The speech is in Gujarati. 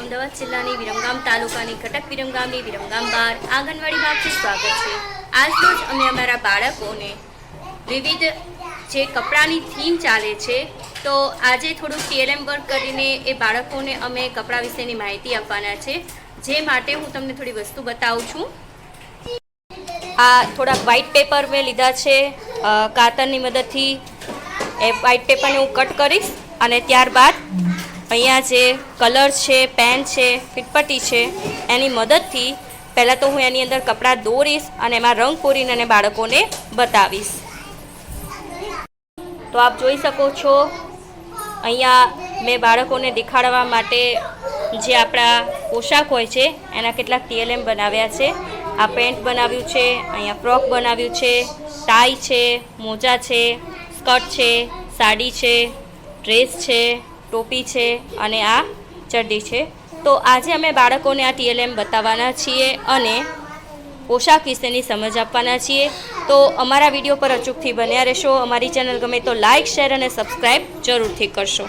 અમદાવાદ જિલ્લાની વિરમગામ તાલુકાની ઘટક વિરમગામની વિરમગામ બાર આંગણવાડી આપનું સ્વાગત છે. આજરોજ અમે અમારા બાળકોને વિવિધ જે કપડાની થીમ ચાલે છે, તો આજે થોડું ટીએલએમ વર્ક કરીને એ બાળકોને અમે કપડાં વિશેની માહિતી આપવાના છે, જે માટે હું તમને થોડી વસ્તુ બતાવું છું. આ થોડા વ્હાઇટ પેપર મેં લીધા છે કાતરની મદદથી. એ વ્હાઇટ પેપરને હું કટ કરીશ અને ત્યારબાદ અહીંયા જે કલર છે, પેન છે, ફિટપટ્ટી છે, એની મદદથી પહેલાં તો હું એની અંદર કપડાં દોરીશ અને એમાં રંગ પૂરીને અને બાળકોને બતાવીશ. તો આપ જોઈ શકો છો, અહીંયા મેં બાળકોને દેખાડવા માટે જે આપણા પોશાક હોય છે, એના કેટલાક ટીએલએમ બનાવ્યા છે. આ પેન્ટ બનાવ્યું છે, અહીંયા ફ્રોક બનાવ્યું છે ટાઈ છે, મોજા છે, સ્કર્ટ છે, સાડી છે, ડ્રેસ છે ટોપી છે અને આ ચડ્ડી છે. તો આજે અમે બાળકોને આ ટીએલએમ બતાવવાના છીએ અને પોશાક વિશેની સમજ આપવાના છીએ. તો અમારા વીડિયો પર અચૂકથી બન્યા રહેશો. અમારી ચેનલ ગમે તો લાઇક શેર અને સબસ્ક્રાઈબ જરૂરથી કરશો.